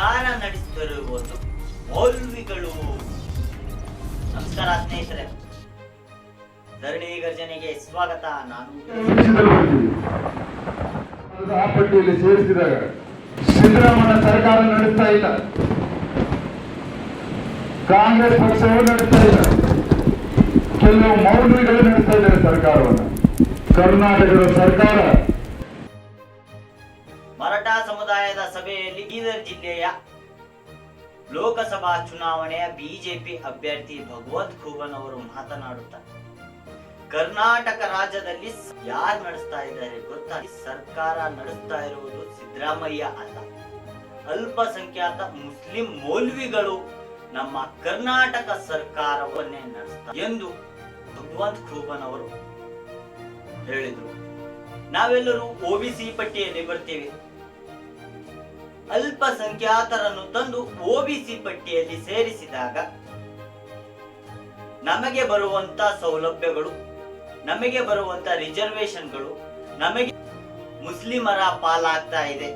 ಸರ್ಕಾರ ನಡೆಸುತ್ತಿರುವುದು ಮೌಲ್ವಿಗಳು. ನಮಸ್ಕಾರ ಸ್ನೇಹಿತರೆ. ಧರಣಿ ಗರ್ಜನೆಗೆ ಸ್ವಾಗತ ನಾನು. ಆ ಪಟ್ಟಿಯಲ್ಲಿ ಸೇರಿಸಿದಾಗ ಸಿದ್ದರಾಮಯ್ಯ ಸರ್ಕಾರ ನಡೆಸ್ತಾ ಇಲ್ಲ. ಕಾಂಗ್ರೆಸ್ ಪಕ್ಷವೂ ನಡೆಸ್ತಾ ಇಲ್ಲ. ಕೆಲವು ಮೌಲ್ವಿಗಳು ನಡೆಸ್ತಾ ಇದ್ದಾರೆ ಸರ್ಕಾರವನ್ನು. ಕರ್ನಾಟಕದ ಸರ್ಕಾರ ಸಮುದಾಯದ ಸಭೆಯಲ್ಲಿ ಬೀದರ್ ಜಿಲ್ಲೆಯ ಲೋಕಸಭಾ ಚುನಾವಣೆಯ ಬಿಜೆಪಿ ಅಭ್ಯರ್ಥಿ ಭಗವಂತ್ ಖೂಬನ್ ಅವರು ಮಾತನಾಡುತ್ತಾರೆ. ಕರ್ನಾಟಕ ರಾಜ್ಯದಲ್ಲಿ ಯಾರು ನಡೆಸ್ತಾ ಇದ್ದಾರೆ ಗೊತ್ತಾ? ಸರ್ಕಾರ ನಡೆಸ್ತಾ ಇರುವುದು ಸಿದ್ದರಾಮಯ್ಯ ಅಲ್ಲ. ಅಲ್ಪಸಂಖ್ಯಾತ ಮುಸ್ಲಿಂ ಮೌಲ್ವಿಗಳು ನಮ್ಮ ಕರ್ನಾಟಕ ಸರ್ಕಾರವನ್ನೇ ನಡೆಸ್ತಾರೆ ಎಂದು ಭಗವಂತ್ ಖೂಬನ್ ಅವರು ಹೇಳಿದರು. ನಾವೆಲ್ಲರೂ ಒಬಿಸಿ ಪಟ್ಟಿಯಲ್ಲಿ ಬರ್ತೇವೆ. ಅಲ್ಪಸಂಖ್ಯಾತರನ್ನು ತಂದು ಒಬಿಸಿ ಪಟ್ಟಿಯಲ್ಲಿ ಸೇರಿಸಿದಾಗ ನಮಗೆ ಬರುವಂತ ಸೌಲಭ್ಯಗಳು, ನಮಗೆ ಬರುವಂತ ರಿಸರ್ವೇಶನ್ಗಳು ನಮಗೆ ಮುಸ್ಲಿಮರ ಪಾಲಾಗ್ತಾ ಇದೆ.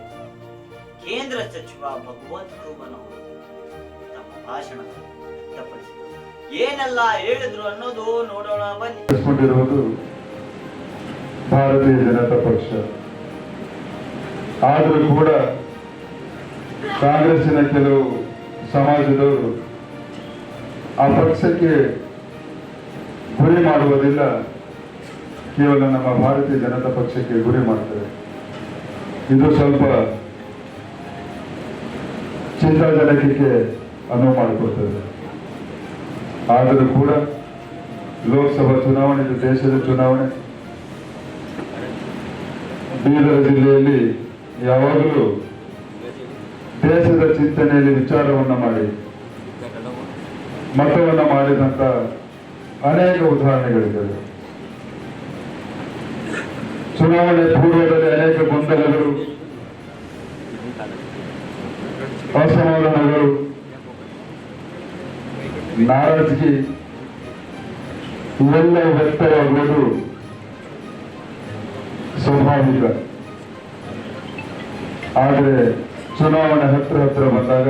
ಕೇಂದ್ರ ಸಚಿವ ಭಗವಂತ್ ಖೂಬನ್ ತಮ್ಮ ವ್ಯಕ್ತಪಡಿಸಿದರು ಏನೆಲ್ಲ ಹೇಳಿದ್ರು ಅನ್ನೋದು ನೋಡೋಣ, ಬನ್ನಿ. ಭಾರತೀಯ ಜನತಾ ಪಕ್ಷ. ಆದರೂ ಕೂಡ ಕಾಂಗ್ರೆಸ್ಸಿನ ಕೆಲವು ಸಮಾಜದವರು ಆ ಪಕ್ಷಕ್ಕೆ ಗುರಿ ಮಾಡುವುದಿಲ್ಲ, ಕೇವಲ ನಮ್ಮ ಭಾರತೀಯ ಜನತಾ ಪಕ್ಷಕ್ಕೆ ಗುರಿ ಮಾಡ್ತಾರೆ. ಇದು ಸ್ವಲ್ಪ ಚಿಂತಾಜನಕಕ್ಕೆ ಅನುವು ಮಾಡಿಕೊಡ್ತದೆ. ಆದರೂ ಕೂಡ ಲೋಕಸಭಾ ಚುನಾವಣೆ ಇದು ದೇಶದ ಚುನಾವಣೆ. ಬೀದರ್ ಜಿಲ್ಲೆಯಲ್ಲಿ ಯಾವಾಗಲೂ ದೇಶದ ಚಿಂತನೆಯಲ್ಲಿ ವಿಚಾರವನ್ನ ಮಾಡಿ, ಮತವನ್ನ ಮಾಡಿದಂತ ಅನೇಕ ಉದಾಹರಣೆಗಳಿದ್ದಾವೆ. ಚುನಾವಣೆ ಪೂರ್ವದಲ್ಲಿ ಅನೇಕ ಗೊಂದಲಗಳು, ಅಸಮಾಧಾನಗಳು, ನಾರಾಜಗಿ ಇವೆಲ್ಲ ವ್ಯಕ್ತವಾಗುವುದು ಸ್ವಾಭಾವಿಕ. ಆದರೆ ಚುನಾವಣೆ ಹತ್ತಿರ ಹತ್ತಿರ ಬಂದಾಗ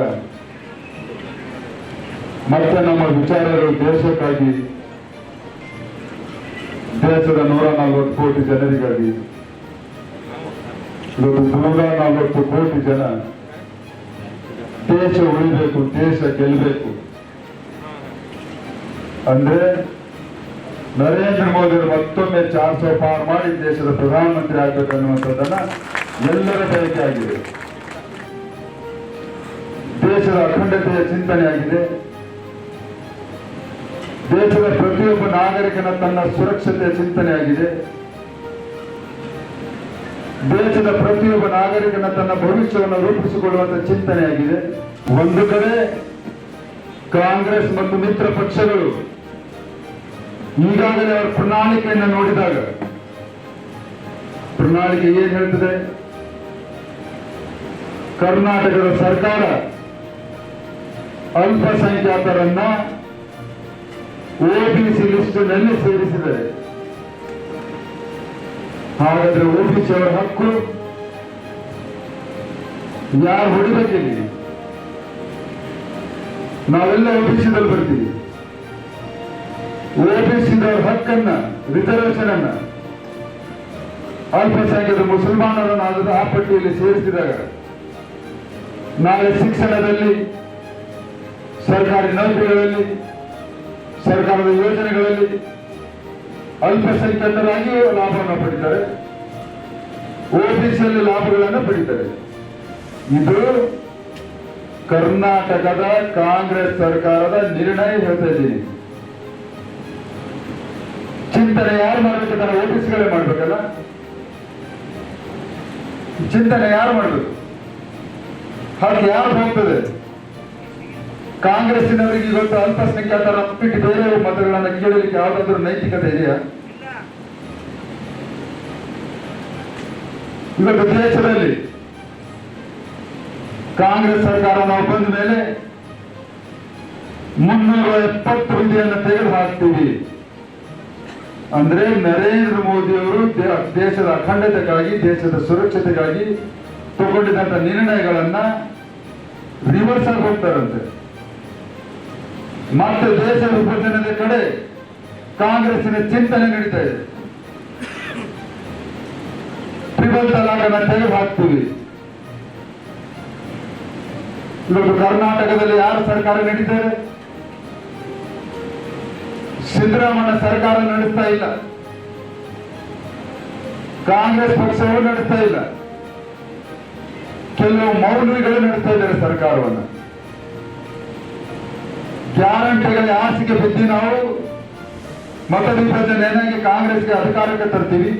ಮತ್ತೆ ನಮ್ಮ ವಿಚಾರಗಳು ದೇಶಕ್ಕಾಗಿ, ದೇಶದ ನೂರ ನಲವತ್ತು ಕೋಟಿ ಜನರಿಗಾಗಿ, ಇವತ್ತು ನೂರ ನಲವತ್ತು ಕೋಟಿ ಜನ ದೇಶ ಉಳಿಬೇಕು, ದೇಶ ಗೆಲ್ಲಬೇಕು ಅಂದ್ರೆ ನರೇಂದ್ರ ಮೋದಿ ಅವರು ಮತ್ತೊಮ್ಮೆ ಚಾರ್ ಸौ ಪಾರ್ ಮಾಡಿ ದೇಶದ ಪ್ರಧಾನಮಂತ್ರಿ ಆಗ್ಬೇಕನ್ನುವಂಥದ್ದನ್ನ ಎಲ್ಲರ ಬಯಕೆ ಆಗಿದೆ. ದೇಶದ ಅಖಂಡತೆಯ ಚಿಂತನೆಯಾಗಿದೆ. ದೇಶದ ಪ್ರತಿಯೊಬ್ಬ ನಾಗರಿಕನ ತನ್ನ ಸುರಕ್ಷತೆಯ ಚಿಂತನೆಯಾಗಿದೆ. ದೇಶದ ಪ್ರತಿಯೊಬ್ಬ ನಾಗರಿಕನ ತನ್ನ ಭವಿಷ್ಯವನ್ನು ರೂಪಿಸಿಕೊಳ್ಳುವಂತ ಚಿಂತನೆಯಾಗಿದೆ. ಒಂದು ಕಡೆ ಕಾಂಗ್ರೆಸ್ ಮತ್ತು ಮಿತ್ರ ಪಕ್ಷಗಳು ಈಗಾಗಲೇ ಅವರ ಪ್ರಣಾಳಿಕೆಯನ್ನು ನೋಡಿದಾಗ, ಪ್ರಣಾಳಿಕೆ ಏನ್ ಹೇಳ್ತದೆ? ಕರ್ನಾಟಕದ ಸರ್ಕಾರ ಅಲ್ಪಸಂಖ್ಯಾತರನ್ನ ಓಬಿ ನಲ್ಲಿ ಸೇರಿಸಿದರೆ ಹಾಗಾದ್ರೆ ಓಬಿಸಿ ಅವರ ಹಕ್ಕು ಯಾರು ಹೊಡಿಬೇಕಿಲ್ಲಿ ನಾವೆಲ್ಲ ಒಬಿಸಿದಲ್ಲಿ ಬರ್ತೀವಿ. ಓಬಿಸಿದವರ ಹಕ್ಕನ್ನ ರಿಸರ್ವೇಶನ್ ಅನ್ನ ಅಲ್ಪಸಂಖ್ಯಾತ ಮುಸಲ್ಮಾನರನ್ನಾದರೂ ಆ ಪಟ್ಟಿಯಲ್ಲಿ ಸೇರಿಸಿದಾಗ ನಾಳೆ ಶಿಕ್ಷಣದಲ್ಲಿ ಸರ್ಕಾರಿ ನೌಕರಿಗಳಲ್ಲಿ, ಸರ್ಕಾರದ ಯೋಜನೆಗಳಲ್ಲಿ ಅಲ್ಪಸಂಖ್ಯಾತರಾಗಿಯೂ ಲಾಭವನ್ನು ಪಡಿತಾರೆ. ಓಬಿಸಿಯಲ್ಲಿ ಲಾಭಗಳನ್ನು ಪಡಿತಾರೆ. ಇದು ಕರ್ನಾಟಕದ ಕಾಂಗ್ರೆಸ್ ಸರ್ಕಾರದ ನಿರ್ಣಯ ಹೇಳ್ತಾ ಇದ್ದೀನಿ. ಚಿಂತನೆ ಯಾರು ಮಾಡಬೇಕು ತನ್ನ ಓಬಿಸಿಗಳೇ ಮಾಡ್ಬೇಕಲ್ಲ? ಚಿಂತನೆ ಯಾರು ಮಾಡಬೇಕು? ಹಾಗೆ ಯಾರು ಹೋಗ್ತದೆ? ಕಾಂಗ್ರೆಸ್ಸಿನವರಿಗೆ ಇವತ್ತು ಅಲ್ಪಸಂಖ್ಯಾತರ ಬಿಟ್ಟು ಬೇರೆ ಮತಗಳನ್ನು ಕೇಳಲಿಕ್ಕೆ ಯಾವುದಾದ್ರೂ ನೈತಿಕತೆ ಇದೆಯಾ? ಇವತ್ತು ದೇಶದಲ್ಲಿ ಕಾಂಗ್ರೆಸ್ ಸರ್ಕಾರ ನಾವು ಬಂದ ಮೇಲೆ ಮುನ್ನೂರ ಎಪ್ಪತ್ತು ವಿಧಿಯನ್ನು ತೆಗೆದು ಹಾಕ್ತೀವಿ ಅಂದ್ರೆ ನರೇಂದ್ರ ಮೋದಿ ಅವರು ದೇ- ದೇಶದ ಅಖಂಡತೆಗಾಗಿ, ದೇಶದ ಸುರಕ್ಷತೆಗಾಗಿ ತಗೊಂಡಿದ್ದಂತ ನಿರ್ಣಯಗಳನ್ನ ರಿವರ್ಸ್ ಆಗಿ ಹೋಗ್ತಾರಂತೆ. ಮತ್ತೆ ದೇಶ ವಿಭಜನೆಯ ಕಡೆ ಕಾಂಗ್ರೆಸ್ಸಿನ ಚಿಂತನೆ ನಡೀತಾ ಇದೆ. ತ್ರಿಬಲ್ ತಲಾಖನ ತೆಗೆದು ಹಾಕ್ತೀವಿ. ಇವತ್ತು ಕರ್ನಾಟಕದಲ್ಲಿ ಯಾರು ಸರ್ಕಾರ ನಡೀತಾರೆ? ಸಿದ್ದರಾಮಯ್ಯ ಸರ್ಕಾರ ನಡೆಸ್ತಾ ಇಲ್ಲ. ಕಾಂಗ್ರೆಸ್ ಪಕ್ಷವೂ ನಡೆಸ್ತಾ ಇಲ್ಲ. ಕೆಲವು ಮೌಲ್ವಿಗಳು ನಡೆಸ್ತಾ ಇದ್ದಾರೆ ಸರ್ಕಾರವನ್ನು. ಗ್ಯಾರಂಟಿಗಳ ಆಸೆಗೆ ಬಿದ್ದು ನಾವು ಮತ ಕಾಂಗ್ರೆಸ್ ಕಾಂಗ್ರೆಸ್ಗೆ ಅಧಿಕಾರಕ್ಕೆ ತರ್ತೀವಿ.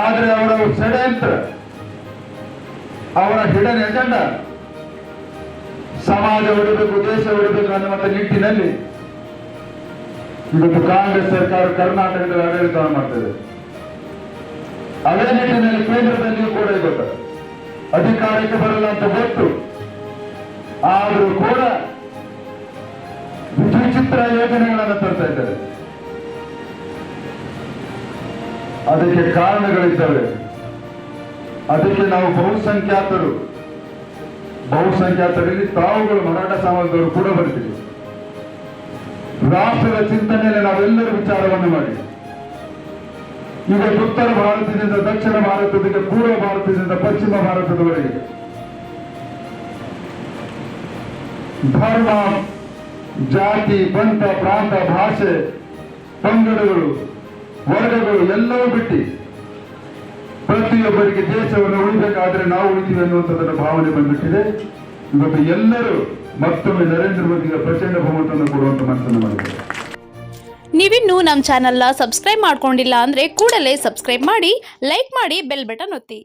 ಆದರೆ ಅವರ ಷಡ್ಯಂತ್ರ, ಅವರ ಹಿಡನ್ ಎಜೆಂಡ ಸಮಾಜ ಉಳಿಬೇಕು ದೇಶ ಉಳಿಬೇಕು ಅನ್ನುವಂಥ ನಿಟ್ಟಿನಲ್ಲಿ ಇವತ್ತು ಕಾಂಗ್ರೆಸ್ ಸರ್ಕಾರ ಕರ್ನಾಟಕದಲ್ಲಿ ಆಡಳಿತ ಮಾಡ್ತದೆ ಅದೇ ನಿಟ್ಟಿನಲ್ಲಿ ಕೇಂದ್ರದಲ್ಲಿಯೂ ಕೂಡ ಇವತ್ತು ಅಧಿಕಾರಕ್ಕೆ ಬರಲ್ಲ ಅಂತ ಗೊತ್ತು. ಆದರೂ ಕೂಡ ವಿಚಿತ್ರ ಯೋಜನೆಗಳನ್ನು ತರ್ತಾ ಇದ್ದಾರೆ. ಅದಕ್ಕೆ ಕಾರಣಗಳಿದ್ದಾವೆ. ಅದಕ್ಕೆ ನಾವು ಬಹುಸಂಖ್ಯಾತರು, ಬಹುಸಂಖ್ಯಾತರಲ್ಲಿ ತಾವುಗಳು ಮರಾಠ ಸಮಾಜದವರು ಕೂಡ ಬರ್ತೀವಿ. ರಾಷ್ಟ್ರದ ಚಿಂತನೆಯಲ್ಲಿ ನಾವೆಲ್ಲರೂ ವಿಚಾರವನ್ನು ಮಾಡಿ. ಈಗ ಉತ್ತರ ಭಾರತದಿಂದ ದಕ್ಷಿಣ ಭಾರತದಿಂದ ಪೂರ್ವ ಭಾರತದಿಂದ ಪಶ್ಚಿಮ ಭಾರತದವರೆಗೆ ಧರ್ಮ, ಜಾತಿ ಬಂತ ಪ್ರಾಂತ, ಭಾಷೆ, ಪಂಗಡಗಳು, ವರ್ಗಗಳು ಎಲ್ಲವೂ ಬಿಟ್ಟು ಪ್ರತಿಯೊಬ್ಬರಿಗೆ ದೇಶವನ್ನು ಉಳಿಬೇಕಾದ್ರೆ ನಾವು ಉಳಿತೀವಿ ಅನ್ನುವಂಥದ್ದರ ಭಾವನೆ ಬಂದ್ಬಿಟ್ಟಿದೆ. ಇವತ್ತು ಎಲ್ಲರೂ ಮತ್ತೊಮ್ಮೆ ನರೇಂದ್ರ ಮೋದಿಯ ಪ್ರಚಂಡ ಬಹುಮತವನ್ನು ಕೊಡುವಂತ ಮನಸ್ಸನ್ನು ಮಾಡಿದ್ದಾರೆ. ನೀವಿನ್ನೂ ನಮ್ಮ ಚಾನಲ್ನ ಸಬ್ಸ್ಕ್ರೈಬ್ ಮಾಡ್ಕೊಂಡಿಲ್ಲ ಅಂದರೆ ಕೂಡಲೇ ಸಬ್ಸ್ಕ್ರೈಬ್ ಮಾಡಿ, ಲೈಕ್ ಮಾಡಿ, ಬೆಲ್ ಬಟನ್ ಒತ್ತಿ.